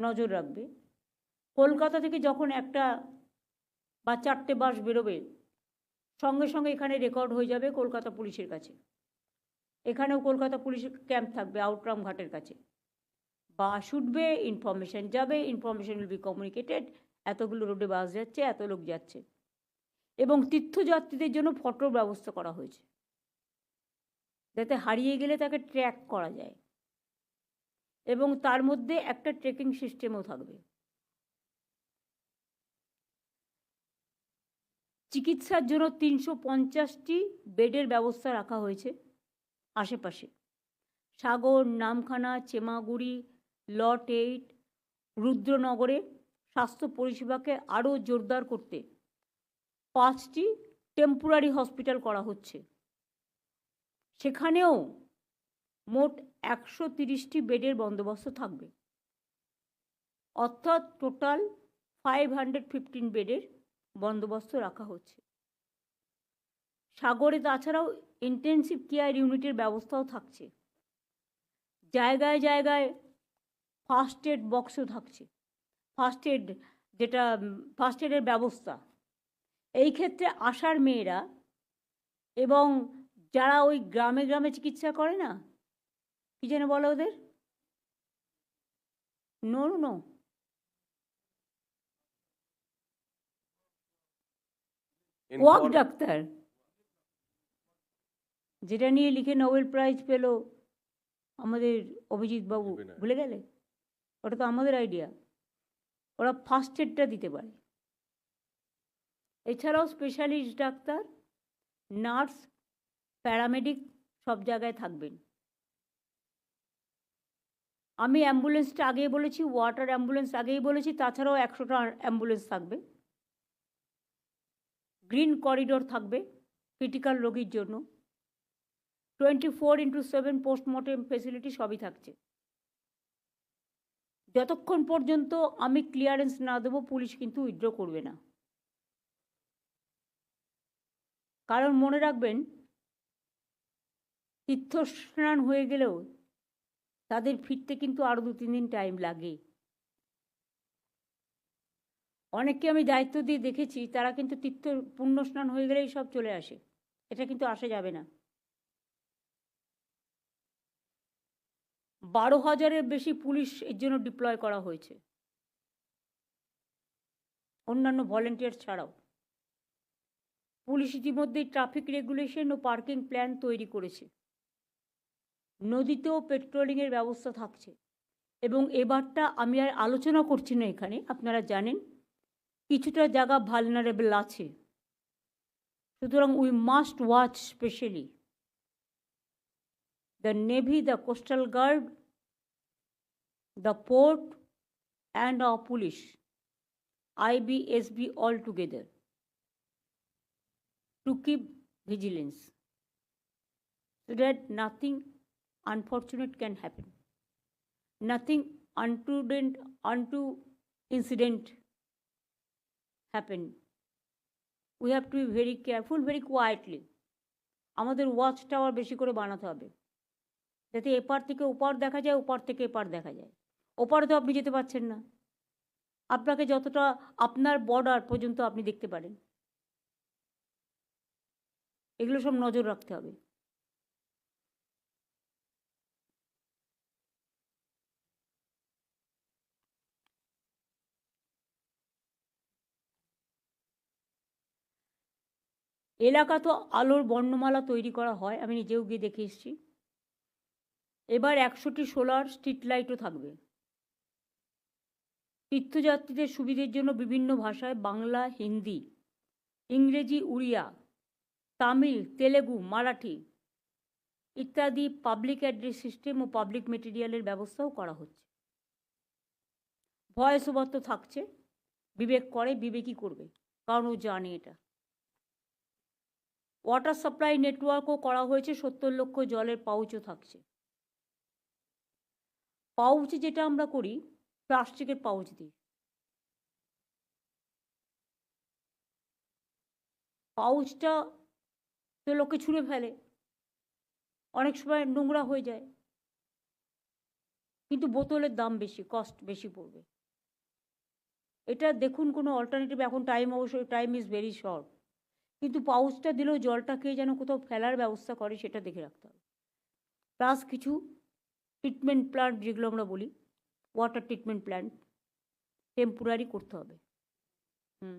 নজর রাখবে। কলকাতা থেকে যখন একটা বা চারটে বাস বেরোবে, সঙ্গে সঙ্গে এখানে রেকর্ড হয়ে যাবে কলকাতা পুলিশের কাছে। এখানেও কলকাতা পুলিশের ক্যাম্প থাকবে আউটরাম ঘাটের কাছে। বাস উঠবে ইনফরমেশন যাবে ইনফরমেশন উইল বি কমিউনিকেটেড এতগুলো রোডে বাস যাচ্ছে, এত লোক যাচ্ছে। এবং তীর্থযাত্রীদের জন্য ফটোর ব্যবস্থা করা হয়েছে। যাতে হারিয়ে গেলে তাকে ট্র্যাক করা যায়। এবং তার মধ্যে একটা ট্রেকিং সিস্টেমও থাকবে। চিকিৎসার জন্য তিনশো পঞ্চাশটি বেডের ব্যবস্থা রাখা হয়েছে আশেপাশে। সাগর, নামখানা, চেমাগুড়ি লট এইট, রুদ্রনগরে স্বাস্থ্য পরিষেবাকে আরও জোরদার করতে পাঁচটি টেম্পোরারি হসপিটাল করা হচ্ছে। সেখানেও মোট একশো তিরিশটি বেডের বন্দোবস্ত থাকবে। অর্থাৎ টোটাল ফাইভ হান্ড্রেড ফিফটিন বেডের বন্দোবস্ত রাখা হচ্ছে। সাগরে তাছাড়াও ইন্টেনসিভ কেয়ার ইউনিটের ব্যবস্থাও থাকছে। জায়গায় জায়গায় ফার্স্ট এড বক্সও থাকছে। ফার্স্ট এড যেটা, ফার্স্ট এডের ব্যবস্থা। এই ক্ষেত্রে আসার মেয়েরা এবং যারা ওই গ্রামে গ্রামে চিকিৎসা করে না কি যেন বলো ওদের? নো নো ওয়াক ডাক্তার যেটা নিয়ে লিখে নোবেল প্রাইজ পেল আমাদের অভিজিৎ বাবু ভুলে গেলে? ওটা তো আমাদের আইডিয়া ওরা ফার্স্ট এডটা দিতে পারে। এছাড়াও স্পেশালিস্ট ডাক্তার নার্স প্যারামেডিক সব জায়গায় থাকবেন। আমি অ্যাম্বুলেন্সটা আগেই বলেছি, ওয়াটার অ্যাম্বুলেন্স আগেই বলেছি, তাছাড়াও একশোটা অ্যাম্বুলেন্স থাকবে। গ্রিন করিডোর থাকবে ক্রিটিক্যাল রোগীর জন্য। Twenty four into seven postmortem facility সবই থাকছে। যতক্ষণ পর্যন্ত আমি ক্লিয়ারেন্স না দেবো, পুলিশ কিন্তু উইথড্র করবে না। কারণ মনে রাখবেন, তীর্থস্নান হয়ে গেলেও তাদের ফিরতে কিন্তু আরও দু, তিন দিন টাইম লাগে। অনেককে আমি দায়িত্ব দিয়ে দেখেছি, তারা কিন্তু তীর্থ পুণ্য স্নান হয়ে গেলেই সব চলে আসে। এটা কিন্তু আসা যাবে না। বারো হাজারের বেশি পুলিশ এর জন্য ডিপ্লয় করা হয়েছে। অন্যান্য ভলেন্টিয়ার ছাড়াও। পুলিশ ইতিমধ্যেই ট্রাফিক রেগুলেশন ও পার্কিং প্ল্যান তৈরি করেছে। নদীতেও পেট্রোলিংয়ের ব্যবস্থা থাকছে। এবং এবারটা আমি আর আলোচনা করছি না এখানে, আপনারা জানেন। কিছুটা জায়গা ভালনারেবল আছে। সুতরাং we must watch specially the navy the coastal guard the port and a police IB S B all together to keep vigilance so that nothing unfortunate can happen. Nothing unprudent, unto incident happen. We have to be very careful, very quietly. আমাদের watch tower বেশি করে বানাতে হবে যাতে এপার থেকে ওপার দেখা যায় ওপার থেকে এপার দেখা যায় ওপারে তো আপনি যেতে পারছেন না আপনাকে যতটা আপনার বর্ডার পর্যন্ত আপনি দেখতে পারেন এগুলো সব নজর রাখতে হবে এলাকা তো আলোর বর্ণমালা তৈরি করা হয়, আমি নিজেও গিয়ে দেখে এসেছি। এবার একশোটি সোলার স্ট্রিট লাইটও থাকবে। তীর্থযাত্রীদের সুবিধের জন্য বিভিন্ন ভাষায় বাংলা, হিন্দি, ইংরেজি, উড়িয়া, তামিল, তেলেগু, মারাঠি ইত্যাদি পাবলিক অ্যাড্রেস সিস্টেম ও পাবলিক মেটেরিয়ালের ব্যবস্থাও করা হচ্ছে। ভয়েস ওভার তো থাকছে, বিবেক করে, বিবেকই করবে, কারণ ও জানে এটা। ওয়াটার সাপ্লাই নেটওয়ার্কও করা হয়েছে, সত্তর লক্ষ জলের পাউচও থাকছে। পাউচ যেটা আমরা করি প্লাস্টিকের পাউচ দিই পাউচটা তো লোকে ছুঁড়ে ফেলে। অনেক সময় নোংরা হয়ে যায়। কিন্তু বোতলের দাম বেশি কস্ট বেশি পড়বে। এটা দেখুন কোনো অল্টারনেটিভ এখন টাইম অবশ্যই টাইম ইজ ভেরি শর্ট কিন্তু পাউচটা দিলেও জলটা খেয়ে যেন কোথাও ফেলার ব্যবস্থা করে, সেটা দেখে রাখতে হবে। প্লাস কিছু ট্রিটমেন্ট প্ল্যান্ট যেগুলো আমরা বলি ওয়াটার ট্রিটমেন্ট প্ল্যান্ট টেম্পোরারি করতে হবে। হুম।